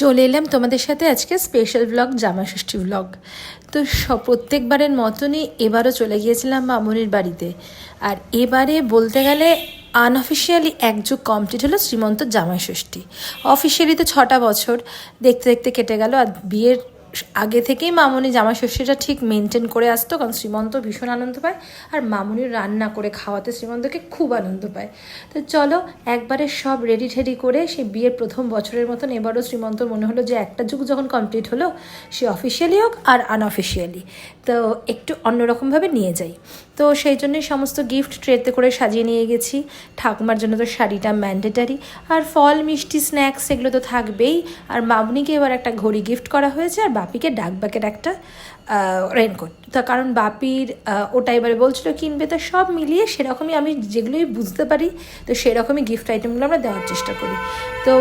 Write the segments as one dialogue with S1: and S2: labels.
S1: চলে এলাম তোমাদের সাথে আজকে স্পেশাল ব্লগ জামাষষ্ঠী ব্লগ তো সব প্রত্যেকবারের মতনই এবারও চলে গিয়েছিলাম মামুনির বাড়িতে। আর এবারে বলতে গেলে আনঅফিসিয়ালি এক যুগ কমপ্লিট হলো শ্রীমন্ত জামাইষষ্ঠী অফিসিয়ালি তো ছটা বছর, দেখতে দেখতে কেটে গেল, আর বিয়ের আগে থেকেই মামনি জামা ষষ্ঠীটা ঠিক মেনটেন করে আসতো, কারণ শ্রীমন্ত ভীষণ আনন্দ পায়, আর মামনি রান্না করে খাওয়াতে শ্রীমন্তকে খুব আনন্দ পায়। তো চলো, একবারে সব রেডি ঠেডি করে সে বিয়ের প্রথম বছরের মতন এবারও শ্রীমন্ত মনে হলো যে একটা যুগ যখন কমপ্লিট হলো, সে অফিসিয়ালি হোক আর আনঅফিসিয়ালি তো একটু অন্যরকমভাবে নিয়ে যাই। তো সেই জন্যই সমস্ত গিফট ট্রেতে করে সাজিয়ে নিয়ে গেছি। ঠাকুমার জন্য তো শাড়িটা ম্যান্ডেটারি আর ফল, মিষ্টি স্ন্যাক্স এগুলো তো থাকবেই। আর মামনিকে এবার একটা ঘড়ি গিফট করা হয়েছে, আর বাপিকে ডাকবাকের একটা রেনকোট তা কারণ বাপির ওটা এবারে বলছিল কিনবে, তো সব মিলিয়ে সেরকমই আমি যেগুলোই বুঝতে পারি, তো সেরকমই গিফট আইটেমগুলো আমরা দেওয়ার চেষ্টা করি। তো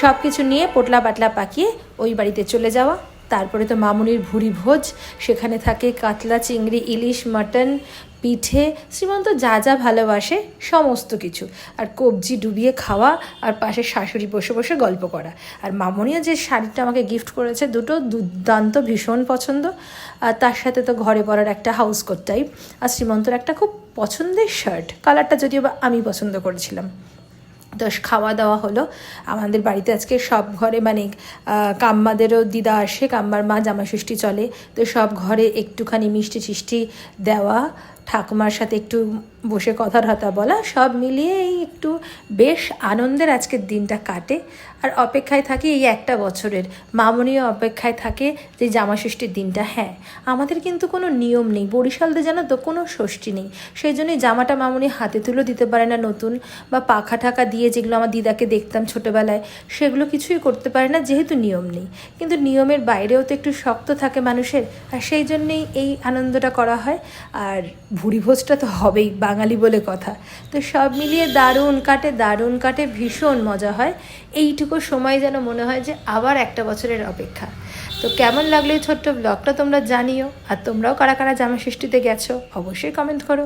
S1: সব কিছু নিয়ে পোটলা পাটলা পাকিয়ে ওই বাড়িতে চলে যাওয়া। তারপরে তো মামুনির ভুড়ি ভোজ, সেখানে থাকে কাতলা, চিংড়ি, ইলিশ, মাটন, পিঠে, শ্রীমন্ত যা যা ভালোবাসে, সমস্ত কিছু। আর কবজি ডুবিয়ে খাওয়া, আর পাশে শাশুড়ি বসে বসে গল্প করা। আর মামনিও যে শাড়িটা আমাকে গিফট করেছে, দুটো দুর্দান্ত ভীষণ পছন্দ। আর তার সাথে তো ঘরে পরার একটা হাউস কোট টাইপ আর শ্রীমন্তর একটা খুব পছন্দের শার্ট কালারটা যদিও বা আমি পছন্দ করেছিলাম। তো খাওয়া দাওয়া হলো। আমাদের বাড়িতে আজকে সব ঘরে মানে কাম্মাদেরও দিদা আসে, কাম্মার মা জামাষষ্ঠী চলে। তো সব ঘরে একটুখানি মিষ্টি টিষ্টি দেওয়া ঠাকুমার সাথে একটু বসে কথা ঠথা বলা, সব মিলিয়ে একটু বেশ আনন্দের আজকের দিনটা কাটে। আর অপেক্ষায় থাকি এই একটা বছরের, মামনিও অপেক্ষায় থাকে যে জামাষষ্ঠীর দিনটা হ্যাঁ আমাদের কিন্তু কোনো নিয়ম নেই বরিশালতে জানো তো কোনো ষষ্ঠী নেই। সেই জন্যই জামাটা মামনি হাতে তুলে দিতে পারে না নতুন, বা পাখা ঠাকা দিয়ে যেগুলো আমার দিদাকে দেখতাম ছোটোবেলায়, সেগুলো কিছুই করতে পারে না, যেহেতু নিয়ম নেই। কিন্তু নিয়মের বাইরেও তো একটু শক্ত থাকে মানুষের, আর সেই জন্যেই এই আনন্দটা করা হয়। আর ভুড়ি ভোজটা তো হবেই, বাঙালি বলে কথা। তো সব মিলিয়ে দারুণ কাটে দারুণ কাটে, ভীষণ মজা হয়। এইটুকু সময় যেন মনে হয় যে আবার একটা বছরের অপেক্ষা। তো কেমন লাগল এই ছোট্ট ব্লগটা তোমরা জানিও, আর তোমরাও কারা কারা জামা ষষ্ঠীতে গেছো, অবশ্যই কমেন্ট করো।